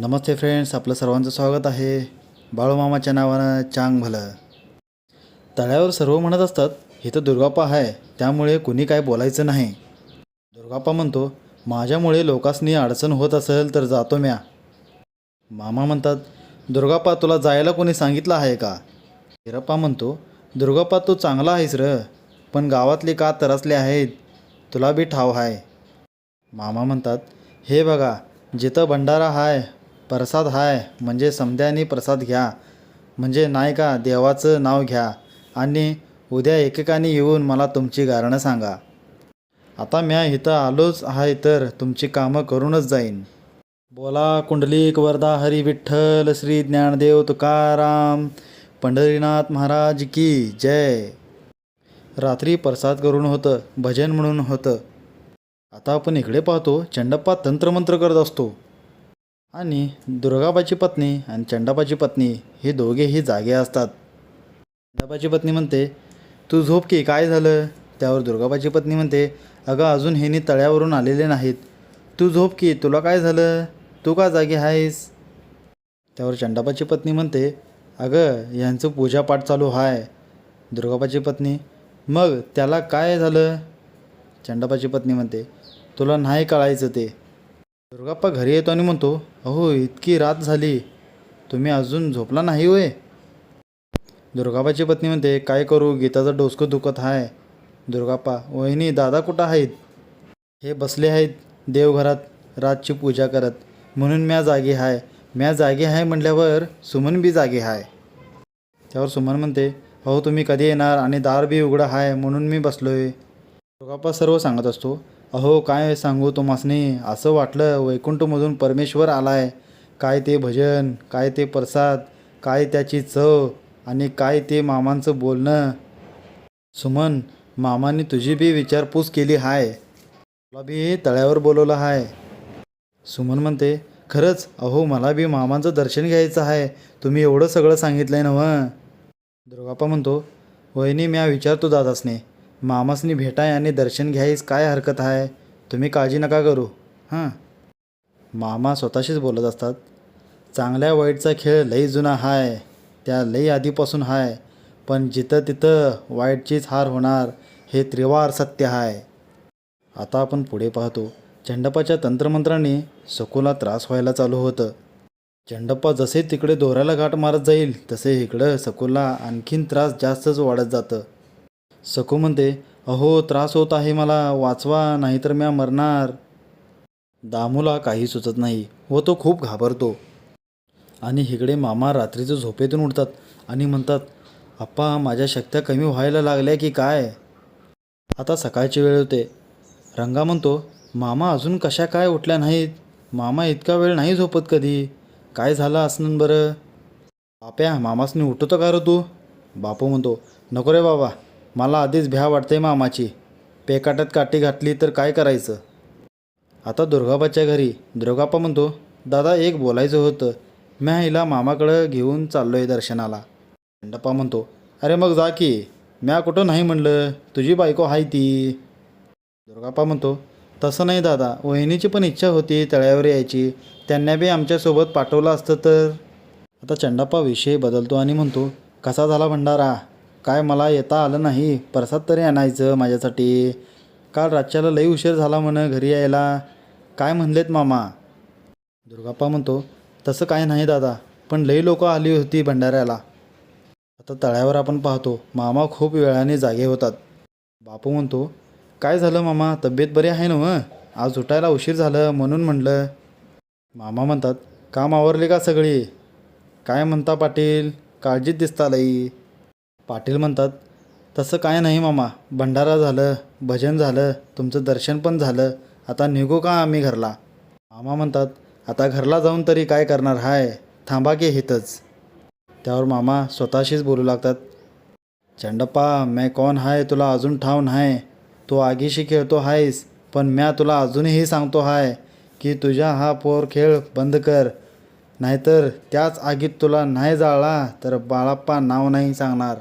नमस्ते friends आपलं सर्वांचं स्वागत आहे बाळूमामाच्या नावानं चांग भलं. तळ्यावर सर्व म्हणत असतात इथं दुर्गाप्पा आहे त्यामुळे कुणी काय बोलायचं नाही. दुर्गाप्पा म्हणतो माझ्यामुळे लोकांसनी अडचण होत असेल तर जातो म्या. मामा म्हणतात दुर्गाप्पा तुला जायला कोणी सांगितलं आहे का? हिरप्पा म्हणतो दुर्गाप्पा तू चांगला आहेस र पण गावातले का तरसले आहेत? तुला बी ठाव आहे मामा म्हणतात हे बघा जिथं भंडारा हाय प्रसाद हाय म्हणजे समद्यानी प्रसाद घ्या. म्हणजे नाही का देवाचं नाव घ्या. आणि उद्या एकेकाने येऊन मला तुमची गारणं सांगा. आता म्या इथं आलोच आहे तर तुमची कामं करूनच जाईन. बोला कुंडलिक वरदा हरी विठ्ठल श्री ज्ञानदेव तुकाराम पंढरीनाथ महाराज की जय. रात्री प्रसाद करून होतं भजन म्हणून होतं. आता आपण इकडे पाहतो चंडप्पा तंत्रमंत्र करत असतो. आणि दुर्गाबाची पत्नी आणि चंडाबाची पत्नी हे दोघेही जागे असतात. चंडाबाची पत्नी म्हणते तू झोप की काय झालं? त्यावर दुर्गाबाची पत्नी म्हणते अगं अजून हेनी तळ्यावरून आलेले नाहीत. तू झोप की तुला काय झालं? तू का जागी आहेस? त्यावर चंडाबाची पत्नी म्हणते अगं यांचं पूजापाठ चालू आहे दुर्गाबाची पत्नी मग त्याला काय झालं? चंडाबाची पत्नी म्हणते तुला नाही कळायचं ते. दुर्गाप्पा घरी येतो आणि म्हणतो अहो इतकी रात झाली तुम्ही अजून झोपला नाही होय? दुर्गाबाची पत्नी म्हणते काय करू गीताचं डोसकं दुखत आहे दुर्गाप्पा वहिनी दादा कुठं आहेत? हे बसले आहेत देवघरात रातची पूजा करत. म्हणून म्या जागी आहे म्या जागी आहे म्हटल्यावर सुमन बी जागी आहे त्यावर सुमन म्हणते अहो तुम्ही कधी येणार आणि दार बी उघडं आहे म्हणून मी बसलोय. दुर्गाप्पा सर्व सांगत असतो अहो काय सांगू तुम्हासनी? असं वाटलं वैकुंठमधून परमेश्वर आलाय. काय ते भजन काय ते प्रसाद काय त्याची चव आणि काय ते मामांचं बोलणं? सुमन मामाने तुझी बी विचारपूस केली हाय. मला बी तळ्यावर बोलवलं हाय. सुमन म्हणते खरंच अहो मला बी मामांचं दर्शन घ्यायचं आहे तुम्ही एवढं सगळं सांगितलंय ना व दुर्गाप्पा म्हणतो वहिनी म्या विचारतो दादासने. मामासनी भेटाय आणि दर्शन घ्यायस काय हरकत आहे तुम्ही काळजी नका करू. हां. मामा स्वतःशीच बोलत असतात. चांगल्या वाईटचा खेळ लई जुना हाय. त्या लई आधीपासून हाय. पण जिथं तिथं वाईटचीच हार होणार हे त्रिवार सत्य आहे आता आपण पुढे पाहतो. चंडप्पाच्या तंत्रमंत्राने सकूला त्रास व्हायला चालू होतं. चंडप्पा जसे तिकडे दोऱ्याला गाठ मारत जाईल तसे इकडं सकोला आणखीन त्रास जास्तच वाढत जातं. सकू म्हणते अहो त्रास होत आहे मला वाचवा नाहीतर म्या मरणार. दामूला काही सुचत नाही व तो खूप घाबरतो. आणि इकडे मामा रात्रीचं झोपेतून उठतात आणि म्हणतात आप्पा माझ्या शक्त्या कमी व्हायला लागल्या की काय? आता सकाळची वेळ होते. रंगा म्हणतो मामा अजून कशा काय उठल्या नाहीत? मामा इतका वेळ नाही झोपत कधी? काय झालं असणं बरं? बाप्या मामासनी उठतो का रं तू? बापू म्हणतो नको रे बाबा मला आधीच भ्या वाटते मामाची. पेकाटात काठी घातली तर काय करायचं? आता दुर्गाबाच्या घरी. दुर्गाप्पा म्हणतो दादा एक बोलायचं होतं. म्या हिला मामाकडं घेऊन चाललोय दर्शनाला. खंडप्पा म्हणतो अरे मग जा की. म्या कुठं नाही म्हणलं. तुझी बायको आहे ती. दुर्गाप्पा म्हणतो तसं नाही दादा. वहिनीची पण इच्छा होती तळ्यावर यायची. त्यांना बी आमच्यासोबत पाठवलं असतं तर. आता चंडाप्पा विषय बदलतो आणि म्हणतो कसा झाला भंडारा? काय मला येता आलं नाही. प्रसाद तरी आणायचं माझ्यासाठी. काल रातच्याला लई उशीर झाला म्हण घरी यायला. काय म्हणलेत मामा? दुर्गाप्पा म्हणतो तसं काय नाही दादा पण लई लोक आली होती भंडाऱ्याला. आता तळ्यावर आपण पाहतो मामा खूप वेळाने जागे होतात. बापू म्हणतो काय झालं मामा तब्येत बरी आहे ना आज उठायला उशीर झालं म्हणून म्हणलं. मामा म्हणतात काम आवरले का सगळी? काय म्हणता पाटील? काळजीत दिसता लई. पाटील म्हणतात तसं काय नाही मामा भंडारा झालं भजन झालं तुमचं दर्शन पण झालं आता निघू का आम्ही घरला? मामा म्हणतात आता घरला जाऊन तरी काय करणार हाय? थांबा की हितच त्यावर मामा स्वतःशीच बोलू लागतात चंडप्पा मैं कोण हाय तुला अजून ठाव नाही. तू आगीशी खेळतो आहेस पण म्या तुला अजूनही सांगतो हाय की तुझ्या हा पोर खेळ बंद कर. नाहीतर त्याच आगीत तुला नाही जाळला तर बाळाप्पा नाव नाही सांगणार.